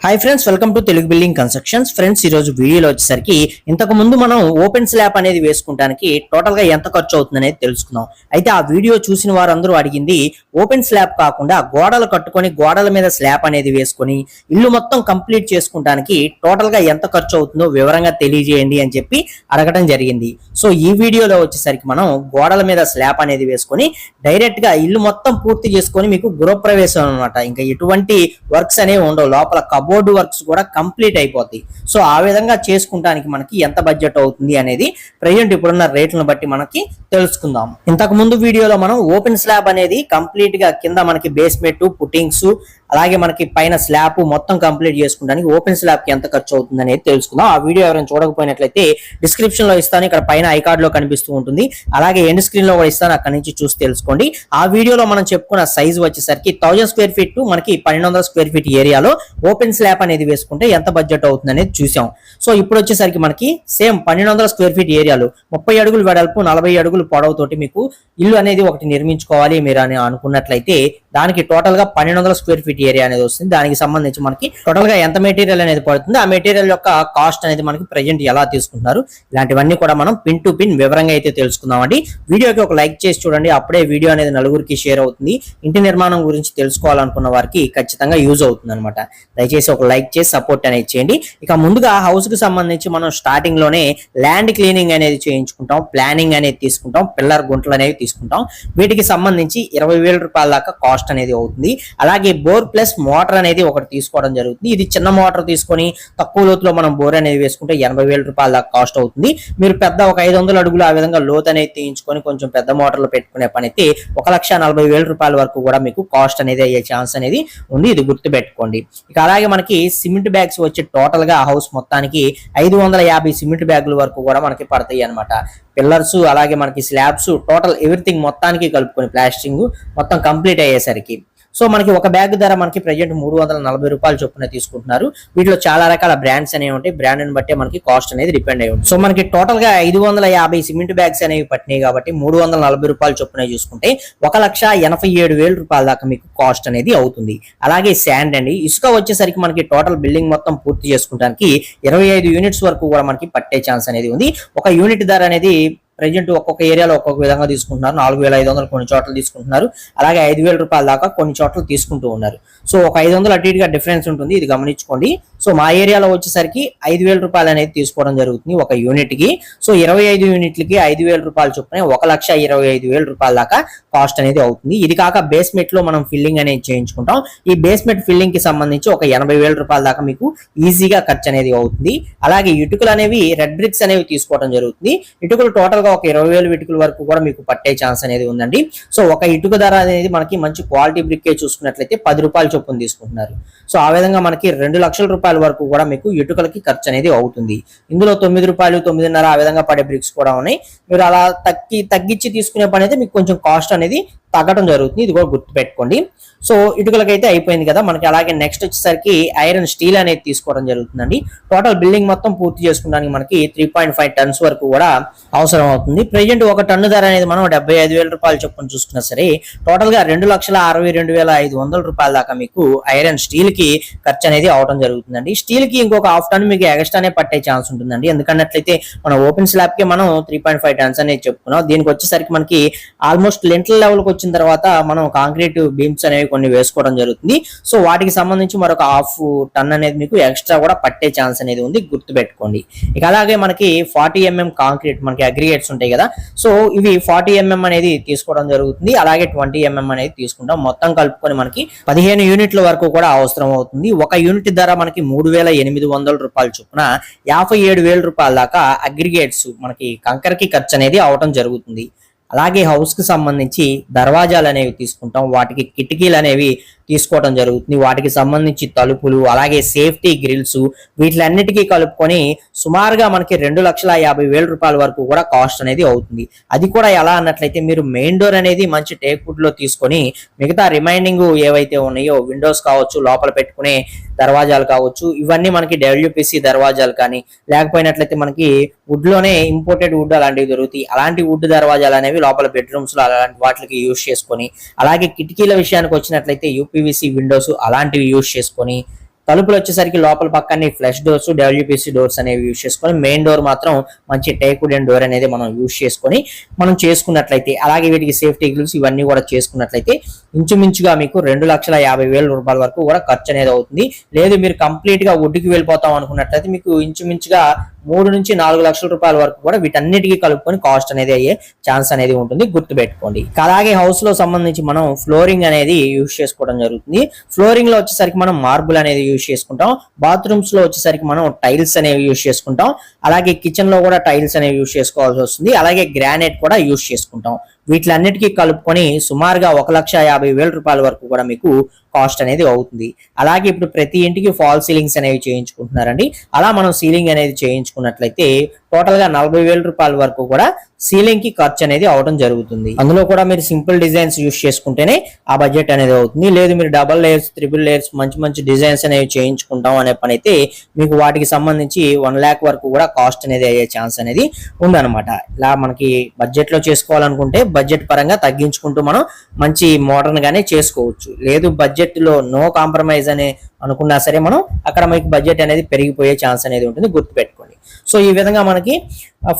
Hi friends welcome to Telugu building constructions friends ఈ రోజు వీడియోలో వచ్చేసరికి ఇంతకు ముందు మనం ఓపెన్ స్లాబ్ అనేది వేసుకుంటానికి టోటల్గా ఎంత ఖర్చు అవుతుంది అనేది తెలుసుకుందాం అయితే ఆ వీడియో చూసిన వారందరూ అడిగింది ఓపెన్ స్లాబ్ కాకుండా గోడలు కట్టుకొని గోడల మీద స్లాబ్ అనేది వేసుకొని ఇల్లు మొత్తం కంప్లీట్ చేసుకుంటానికి టోటల్గా ఎంత ఖర్చు అవుతుందో వివరంగా తెలియజేయండి అని చెప్పి అడగడం జరిగింది. సో ఈ వీడియోలో వచ్చేసరికి మనం గోడల మీద స్లాబ్ అనేది వేసుకొని డైరెక్ట్గా ఇల్లు మొత్తం పూర్తి చేసుకొని మీకు గృహప్రవేశం అనమాట ఇంకా ఎటువంటి వర్క్స్ అనేవి ఉండవు. లోపల బోర్డు వర్క్స్ కూడా కంప్లీట్ అయిపోతాయి. సో ఆ విధంగా చేసుకుంటానికి మనకి ఎంత బడ్జెట్ అవుతుంది అనేది ప్రజెంట్ ఇప్పుడున్న రేట్లను బట్టి మనకి తెలుసుకుందాం. ఇంతకు ముందు వీడియోలో మనం ఓపెన్ స్లాబ్ అనేది కంప్లీట్గా కింద మనకి బేస్మెంట్ పుట్టింగ్స్ అలాగే మనకి పైన స్లాబ్ మొత్తం కంప్లీట్ చేసుకుంటానికి ఓపెన్ స్లాబ్కి ఎంత ఖర్చు అవుతుంది అనేది తెలుసుకుందాం. ఆ వీడియో ఎవరైనా చూడకపోయినట్లయితే డిస్క్రిప్షన్లో ఇస్తాను ఇక్కడ పైన ఐకార్డ్లో కనిపిస్తూ ఉంటుంది. అలాగే ఎండ్ స్క్రీన్లో కూడా ఇస్తాను అక్కడ నుంచి చూసి తెలుసుకోండి. ఆ వీడియోలో మనం చెప్పుకున్న సైజ్ వచ్చేసరికి థౌజండ్ స్క్వేర్ ఫీట్ టు మనకి పన్నెండు స్క్వేర్ ఫీట్ ఏరియాలో ఓపెన్ స్లాబ్ అనేది వేసుకుంటే ఎంత బడ్జెట్ అవుతుంది అనేది చూసాం. సో ఇప్పుడు వచ్చేసరికి మనకి సేమ్ పన్నెండు వందల స్క్వేర్ ఫీట్ ఏరియాలు. ముప్పై అడుగులు వెడల్పు నలభై అడుగులు పొడవుతోటి మీకు ఇల్లు అనేది ఒకటి నిర్మించుకోవాలి మీరు అని అనుకున్నట్లయితే దానికి టోటల్గా పన్నెండు వందల స్క్వేర్ ఫీట్ ఏరియా అనేది వస్తుంది. దానికి సంబంధించి మనకి టోటల్గా ఎంత మెటీరియల్ అనేది పడుతుంది ఆ మెటీరియల్ యొక్క కాస్ట్ అనేది మనకి ప్రజెంట్ ఎలా తీసుకుంటున్నారు? ఇలాంటివన్నీ కూడా మనం పిన్ టు పిన్ వివరంగా అయితే తెలుసుకుందామండి. వీడియోకి ఒక లైక్ చేసి చూడండి. అప్పుడే వీడియో అనేది నలుగురికి షేర్ అవుతుంది. ఇంటి నిర్మాణం గురించి తెలుసుకోవాలనుకున్న వారికి ఖచ్చితంగా యూజ్ అవుతుంది అనమాట దయచేసి ఒక లైక్ చేసి సపోర్ట్ అనేది చేయండి. ఇక ముందుగా హౌస్కి సంబంధించి మనం స్టార్టింగ్లోనే ల్యాండ్ క్లీనింగ్ అనేది చేయించుకుంటాం. ప్లానింగ్ అనేది తీసుకుంటాం. పిల్లర్ గుంటలు అనేవి తీసుకుంటాం. వీటికి సంబంధించి ఇరవై వేల రూపాయల దాకా కాస్ట్ కాస్ట్ అనేది అవుతుంది. అలాగే బోర్ ప్లస్ మోటార్ అనేది ఒకటి తీసుకోవడం జరుగుతుంది. ఇది చిన్న మోటార్ తీసుకొని తక్కువ లోతులో మనం బోర్ అనేది వేసుకుంటే ఎనభై వేల రూపాయల దాకా కాస్ట్ అవుతుంది. మీరు పెద్ద ఒక ఐదు వందల అడుగులు ఆ విధంగా లోతు అనేది తీయించుకొని కొంచెం పెద్ద మోటార్లు పెట్టుకునే పని అయితే ఒక లక్ష నలభై వేల రూపాయల వరకు కూడా మీకు కాస్ట్ అనేది అయ్యే ఛాన్స్ అనేది ఉంది. ఇది గుర్తు పెట్టుకోండి ఇక అలాగే మనకి సిమెంట్ బ్యాగ్స్ వచ్చి టోటల్గా హౌస్ మొత్తానికి ఐదు వందల యాభై సిమెంట్ బ్యాగుల వరకు కూడా మనకి పడతాయి అనమాట పిల్లర్స్ అలాగే మనకి స్లాబ్స్ టోటల్ ఎవ్రీథింగ్ మొత్తానికి కలుపుకొని ప్లాస్టింగ్ మొత్తం కంప్లీట్ అయ్యేసరికి. సో మనకి ఒక బ్యాగ్ ధర మనకి ప్రజెంట్ మూడు వందల నలభై రూపాయలు చొప్పున తీసుకుంటున్నారు. వీటిలో చాలా రకాల బ్రాండ్స్ అనేవి ఉంటాయి. బ్రాండ్ బట్టి మనకి కాస్ట్ అనేది డిపెండ్ అయ్యి ఉంటుంది. సో మనకి టోటల్గా ఐదు వందల యాభై సిమెంట్ బ్యాగ్స్ అనేవి పట్టినాయి కాబట్టి మూడు వందల నలభై రూపాయలు చొప్పున చూసుకుంటే ఒక లక్ష ఎనభై ఏడు వేల రూపాయల దాకా మీకు కాస్ట్ అనేది అవుతుంది. అలాగే శాండ్ అండి. ఇసుక వచ్చేసరికి మనకి టోటల్ బిల్డింగ్ మొత్తం పూర్తి చేసుకుంటానికి ఇరవై ఐదు యూనిట్స్ వరకు కూడా మనకి పట్టే ఛాన్స్ అనేది ఉంది. ఒక యూనిట్ ధర అనేది ప్రజెంట్ ఒక్కొక్క ఏరియాలో ఒక్కొక్క విధంగా తీసుకుంటున్నారు. నాలుగు వేల ఐదు వందలు కొన్ని చోట్ల తీసుకుంటున్నారు. అలాగే ఐదు వేల రూపాయల దాకా కొన్ని చోట్ల తీసుకుంటూ ఉన్నారు. సో ఒక ఐదు వందలు అటు ఇటుగా డిఫరెన్స్ ఉంటుంది. ఇది గమనించుకోండి. సో మా ఏరియాలో వచ్చేసరికి ఐదు వేల రూపాయలు అనేది తీసుకోవడం జరుగుతుంది ఒక యూనిట్కి. సో ఇరవై ఐదు యూనిట్లకి ఐదు వేల రూపాయలు చొప్పున ఒక లక్ష ఇరవై ఐదు వేల రూపాయల దాకా కాస్ట్ అనేది అవుతుంది. ఇది కాక బేస్మెంట్లో మనం ఫిల్లింగ్ అనేది చేయించుకుంటాం. ఈ బేస్మెంట్ ఫిల్లింగ్కి సంబంధించి ఒక ఎనభై వేల రూపాయల దాకా మీకు ఈజీగా ఖర్చు అనేది అవుతుంది. అలాగే ఇటుకలు అనేవి రెడ్ బ్రిక్స్ అనేవి తీసుకోవడం జరుగుతుంది. ఇటుకలు టోటల్గా ఒక ఇరవై వేల ఇటుకల వరకు కూడా మీకు పట్టే ఛాన్స్ అనేది ఉందండి. సో ఒక ఇటుక ధర అనేది మనకి మంచి క్వాలిటీ బ్రిక్ చూసుకున్నట్లయితే పది రూపాయల చొప్పున తీసుకుంటున్నారు. సో ఆ విధంగా మనకి రెండు లక్షల రూపాయల వరకు కూడా మీకు ఇటుకలకి ఖర్చు అనేది అవుతుంది. ఇందులో తొమ్మిది రూపాయలు తొమ్మిదిన్నర ఆ విధంగా పడే బ్రిక్స్ కూడా ఉన్నాయి. మీరు అలా తగ్గి తగ్గించి తీసుకునే పని అయితే మీకు కొంచెం కాస్ట్ అనేది తగ్గడం జరుగుతుంది. ఇది కూడా గుర్తు పెట్టుకోండి సో ఇటుకలకైతే అయిపోయింది కదా. మనకి అలాగే నెక్స్ట్ వచ్చేసరికి ఐరన్ స్టీల్ అనేది తీసుకోవడం జరుగుతుందండి. టోటల్ బిల్డింగ్ మొత్తం పూర్తి చేసుకోవడానికి మనకి త్రీ పాయింట్ ఫైవ్ టన్స్ వరకు కూడా అవసరం అవుతుంది. ప్రజెంట్ ఒక టన్ను ధర అనేది మనం డెబ్బై ఐదు వేల రూపాయలు చొప్పున చూసుకున్నా సరే టోటల్గా రెండు లక్షల అరవై రెండు వేల ఐదు వందల రూపాయల దాకా మీకు ఐరన్ స్టీల్కి ఖర్చు అనేది అవడం జరుగుతుందండి. స్టీల్కి ఇంకొక హాఫ్ టన్ మీకు ఎగస్ట్రానే పట్టే ఛాన్స్ ఉంటుందండి. ఎందుకన్నట్లయితే మన ఓపెన్ స్లాబ్కి మనం త్రీ పాయింట్ ఫైవ్ టన్స్ అనేది చెప్పుకున్నాం. దీనికి వచ్చేసరికి మనకి ఆల్మోస్ట్ లెంట్ల లెవెల్కి వచ్చిన తర్వాత మనం కాంక్రీట్ బీమ్స్ అనేవి కొన్ని వేసుకోవడం జరుగుతుంది. సో వాటికి సంబంధించి మరొక హాఫ్ టన్ అనేది మీకు ఎక్స్ట్రా కూడా పట్టే ఛాన్స్ అనేది ఉంది. గుర్తు పెట్టుకోండి ఇక అలాగే మనకి ఫార్టీ ఎంఎం కాంక్రీట్ మనకి అగ్రిగేట్స్ ఉంటాయి కదా. సో ఇవి ఫార్టీ ఎంఎం mm అనేది తీసుకోవడం జరుగుతుంది. అలాగే ట్వంటీ ఎంఎం mm అనేది తీసుకుంటాం. మొత్తం కలుపుకొని మనకి పదిహేను యూనిట్ల వరకు కూడా అవసరం అవుతుంది. ఒక యూనిట్ ధర మనకి మూడు వేల ఎనిమిది వందల రూపాయలు చొప్పున యాభై ఏడు వేల రూపాయల దాకా అగ్రిగేట్స్ మనకి కంకరకి ఖర్చు అనేది అవటం జరుగుతుంది. అలాగే హౌస్కి సంబంధించి దర్వాజాలు అనేవి తీసుకుంటాం. వాటికి కిటికీలు అనేవి తీసుకోవడం జరుగుతుంది. వాటికి సంబంధించి తలుపులు అలాగే సేఫ్టీ గ్రిల్స్ వీటిలన్నిటికీ కలుపుకొని సుమారుగా మనకి రెండు లక్షల యాభై వేల రూపాయల వరకు కూడా కాస్ట్ అనేది అవుతుంది. అది కూడా ఎలా అన్నట్లయితే మీరు మెయిన్ డోర్ అనేది మంచి టేక్ వుడ్లో తీసుకొని మిగతా రిమైనింగ్ ఏవైతే ఉన్నాయో విండోస్ కావచ్చు లోపల పెట్టుకునే దర్వాజాలు కావచ్చు ఇవన్నీ మనకి డబ్ల్యూపిసి దర్వాజాలు కానీ లేకపోయినట్లయితే మనకి వుడ్లోనే ఇంపోర్టెడ్ వుడ్ అలాంటివి దొరుకుతాయి. అలాంటి వుడ్ దర్వాజాలు అనేవి లోపల బెడ్రూమ్స్లో అలాంటి వాటికి యూజ్ చేసుకొని అలాగే కిటికీల విషయానికి వచ్చినట్లయితే యూపీవీసీ విండోస్ అలాంటివి యూజ్ చేసుకొని తలుపులు వచ్చేసరికి లోపల పక్కనే ఫ్లష్ డోర్స్ డబ్ల్యూపీసీ డోర్స్ అనేవి యూజ్ చేసుకొని మెయిన్ డోర్ మాత్రం మంచి టేకుడెన్ డోర్ అనేది మనం యూస్ చేసుకొని మనం చేసుకున్నట్లయితే అలాగే వీటికి సేఫ్టీ గ్రిల్స్ ఇవన్నీ కూడా చేసుకున్నట్లయితే ఇంచుమించుగా మీకు రెండు లక్షల యాభై వేల రూపాయల వరకు కూడా ఖర్చు అనేది అవుతుంది. లేదు మీరు కంప్లీట్గా వుడ్కి వెళ్ళిపోతాం అనుకున్నట్లయితే మీకు ఇంచుమించుగా మూడు నుంచి నాలుగు లక్షల రూపాయల వరకు కూడా వీటన్నిటికీ కలుపుకొని కాస్ట్ అనేది అయ్యే ఛాన్స్ అనేది ఉంటుంది. గుర్తు పెట్టుకోండి అలాగే హౌస్లో సంబంధించి మనం ఫ్లోరింగ్ అనేది యూజ్ చేసుకోవడం జరుగుతుంది. ఫ్లోరింగ్లో వచ్చేసరికి మనం మార్బుల్ అనేది యూస్ చేసుకుంటాం. బాత్రూమ్స్లో వచ్చేసరికి మనం టైల్స్ అనేవి యూస్ చేసుకుంటాం. అలాగే కిచెన్లో కూడా టైల్స్ అనేవి యూస్ చేసుకోవాల్సి వస్తుంది. అలాగే గ్రానైట్ కూడా యూస్ చేసుకుంటాం. వీటిలన్నిటికీ కలుపుకొని సుమారుగా ఒక లక్ష యాభై వేల రూపాయల వరకు కూడా మీకు కాస్ట్ అనేది అవుతుంది. అలాగే ఇప్పుడు ప్రతి ఇంటికి ఫాల్ సీలింగ్స్ అనేవి చేయించుకుంటున్నారండి. అలా మనం సీలింగ్ అనేది చేయించుకున్నట్లయితే టోటల్గా నలభై వేల రూపాయల వరకు కూడా సీలింగ్కి ఖర్చు అనేది అవడం జరుగుతుంది. అందులో కూడా మీరు సింపుల్ డిజైన్స్ యూస్ చేసుకుంటేనే ఆ బడ్జెట్ అనేది అవుతుంది. లేదు మీరు డబల్ లేయర్స్ త్రిబుల్ లేయర్స్ మంచి మంచి డిజైన్స్ అనేవి చేయించుకుంటాం అనే పని అయితే మీకు వాటికి సంబంధించి వన్ ల్యాక్ వరకు కూడా కాస్ట్ అనేది అయ్యే ఛాన్స్ అనేది ఉందన్నమాట. ఇలా మనకి బడ్జెట్లో చేసుకోవాలనుకుంటే బడ్జెట్ పరంగా తగ్గించుకుంటూ మనం మంచి మోడర్న్ గానే చేసుకోవచ్చు. లేదు బడ్జెట్లో నో కాంప్రమైజ్ అనే అనుకున్నా సరే మనం అక్కడ మనకి బడ్జెట్ అనేది పెరిగిపోయే ఛాన్స్ అనేది ఉంటుంది. గుర్తుపెట్టుకోండి. సో ఈ విధంగా మనకి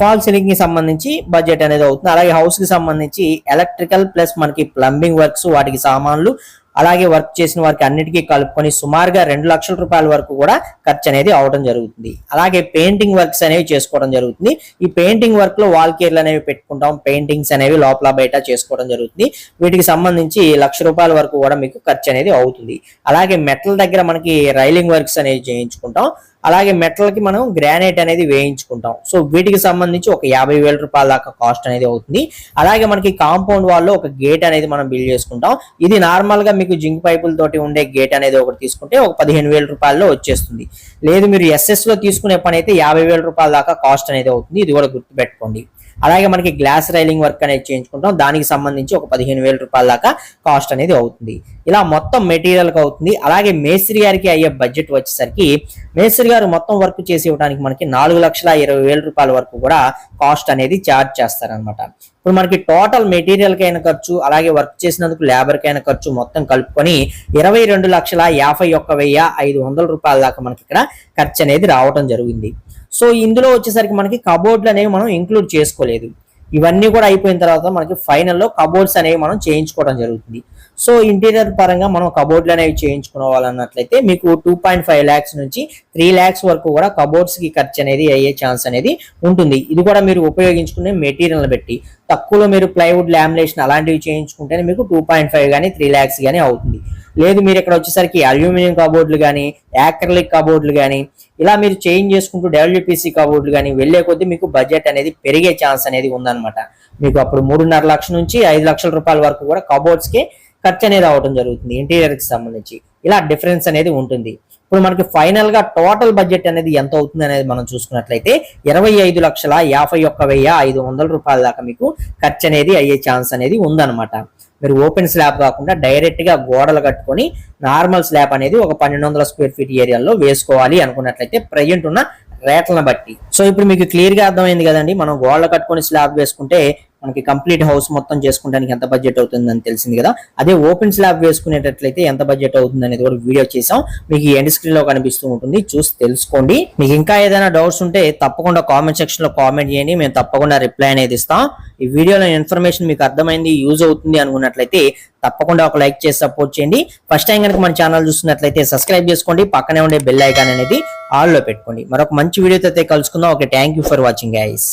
ఫాల్ సీలింగ్కి సంబంధించి బడ్జెట్ అనేది అవుతుంది. అలాగే హౌస్కి సంబంధించి ఎలక్ట్రికల్ ప్లస్ మనకి ప్లంబింగ్ వర్క్స్ వాటికి సామాన్లు అలాగే వర్క్ చేసిన వారికి అన్నిటికీ కలుపుకొని సుమారుగా రెండు లక్షల రూపాయల వరకు కూడా ఖర్చు అనేది అవడం జరుగుతుంది. అలాగే పెయింటింగ్ వర్క్స్ అనేవి చేసుకోవడం జరుగుతుంది. ఈ పెయింటింగ్ వర్క్లో వాల్ కేర్లు అనేవి పెట్టుకుంటాం. పెయింటింగ్స్ అనేవి లోపల బయట చేసుకోవడం జరుగుతుంది. వీటికి సంబంధించి లక్ష రూపాయల వరకు కూడా మీకు ఖర్చు అనేది అవుతుంది. అలాగే మెటల్ దగ్గర మనకి రైలింగ్ వర్క్స్ అనేవి చేయించుకుంటాం. అలాగే మెటల్కి మనం గ్రానైట్ అనేది వేయించుకుంటాం. సో వీటికి సంబంధించి ఒక యాభై వేల రూపాయల దాకా కాస్ట్ అనేది అవుతుంది. అలాగే మనకి కాంపౌండ్ వాల్లో ఒక గేట్ అనేది మనం బిల్డ్ చేసుకుంటాం. ఇది నార్మల్గా మీకు జింక్ పైపులతోటి ఉండే గేట్ అనేది ఒకటి తీసుకుంటే ఒక పదిహేను వేల రూపాయల్లో వచ్చేస్తుంది. లేదు మీరు ఎస్ఎస్లో తీసుకునే పని అయితే యాభై వేల రూపాయల దాకా కాస్ట్ అనేది అవుతుంది. ఇది కూడా గుర్తుపెట్టుకోండి. అలాగే మనకి గ్లాస్ రైలింగ్ వర్క్ అనేది చేయించుకుంటాం. దానికి సంబంధించి ఒక పదిహేను వేల రూపాయల దాకా కాస్ట్ అనేది అవుతుంది. ఇలా మొత్తం మెటీరియల్కి అవుతుంది. అలాగే మేస్త్రి గారికి అయ్యే బడ్జెట్ వచ్చేసరికి మేస్త్రి గారు మొత్తం వర్క్ చేసి ఇవ్వడానికి మనకి నాలుగు లక్షల ఇరవై వేల రూపాయల వరకు కూడా కాస్ట్ అనేది ఛార్జ్ చేస్తారనమాట ఇప్పుడు మనకి టోటల్ మెటీరియల్ కైన ఖర్చు అలాగే వర్క్ చేసినందుకు లేబర్ కైన ఖర్చు మొత్తం కలుపుకొని ఇరవై రెండు లక్షల యాభై ఒక్క వెయ్యి ఐదు వందల రూపాయల దాకా మనకి ఇక్కడ ఖర్చు అనేది రావడం జరిగింది. సో ఇందులో వచ్చేసరికి మనకి కబోర్డ్లు అనేవి మనం ఇంక్లూడ్ చేసుకోలేదు. ఇవన్నీ కూడా అయిపోయిన తర్వాత మనకి ఫైనల్లో కబోర్డ్స్ అనేవి మనం చేయించుకోవడం జరుగుతుంది. సో ఇంటీరియర్ పరంగా మనం కబోర్డ్లు అనేవి చేయించుకోవాలన్నట్లయితే మీకు టూ పాయింట్ ఫైవ్ ల్యాక్స్ నుంచి త్రీ ల్యాక్స్ వరకు కూడా కబోర్డ్స్కి ఖర్చు అనేది అయ్యే ఛాన్స్ అనేది ఉంటుంది. ఇది కూడా మీరు ఉపయోగించుకునే మెటీరియల్ బట్టి. తక్కువలో మీరు ప్లైవుడ్ లామినేషన్ అలాంటివి చేయించుకుంటేనే మీకు టూ పాయింట్ ఫైవ్ కానీ త్రీ ల్యాక్స్ కానీ అవుతుంది. లేదు మీరు ఇక్కడ వచ్చేసరికి అల్యూమినియం కబోర్డ్లు కానీ యాక్రలిక్ కబోర్డ్లు కానీ ఇలా మీరు చేంజ్ చేసుకుంటూ డబ్ల్యూపీసీ కబోర్డ్లు కానీ వెళ్ళే కొద్దీ మీకు బడ్జెట్ అనేది పెరిగే ఛాన్స్ అనేది ఉందన్నమాట. మీకు అప్పుడు మూడున్నర లక్షల నుంచి ఐదు లక్షల రూపాయల వరకు కూడా కబోర్డ్స్కి ఖర్చు అనేది అవడం జరుగుతుంది ఇంటీరియర్కి సంబంధించి. ఇలా డిఫరెన్స్ అనేది ఉంటుంది. ఇప్పుడు మనకి ఫైనల్గా టోటల్ బడ్జెట్ అనేది ఎంత అవుతుంది అనేది మనం చూసుకున్నట్లయితే ఇరవై ఐదు లక్షల యాభై ఒక్క వెయ్యి ఐదు వందల రూపాయల దాకా మీకు ఖర్చు అనేది అయ్యే ఛాన్స్ అనేది ఉందన్నమాట. మీరు ఓపెన్ స్లాబ్ కాకుండా డైరెక్ట్గా గోడలు కట్టుకొని నార్మల్ స్లాబ్ అనేది ఒక పన్నెండు వందల స్క్వేర్ ఫీట్ ఏరియాలో వేసుకోవాలి అనుకున్నట్లయితే ప్రజెంట్ ఉన్న రేట్లను బట్టి. సో ఇప్పుడు మీకు క్లియర్గా అర్థమైంది కదండి మనం గోడలు కట్టుకొని స్లాబ్ వేసుకుంటే మనకి కంప్లీట్ హౌస్ మొత్తం చేసుకోవడానికి ఎంత బడ్జెట్ అవుతుందని తెలిసింది కదా. అదే ఓపెన్ స్లాబ్ వేసుకునేటట్లయితే ఎంత బడ్జెట్ అవుతుంది అనేది కూడా వీడియో చేసాం మీకు ఈ ఎండ్ స్క్రీన్లో కనిపిస్తూ ఉంటుంది. చూసి తెలుసుకోండి. మీకు ఇంకా ఏదైనా డౌట్స్ ఉంటే తప్పకుండా కామెంట్ సెక్షన్లో కామెంట్ చేయండి. మేము తప్పకుండా రిప్లై అనేది ఇస్తాం. ఈ వీడియోలో ఇన్ఫర్మేషన్ మీకు అర్థమైంది యూజ్ అవుతుంది అనుకున్నట్లయితే తప్పకుండా ఒక లైక్ చేసి సపోర్ట్ చేయండి. ఫస్ట్ టైం కనుక మన ఛానల్ చూస్తున్నట్లయితే సబ్స్క్రైబ్ చేసుకోండి. పక్కనే ఉండే బెల్ ఐకాన్ అనేది ఆల్లో పెట్టుకోండి. మరొక మంచి వీడియోతో అయితే కలుసుకుందాం. Okay thank you for watching guys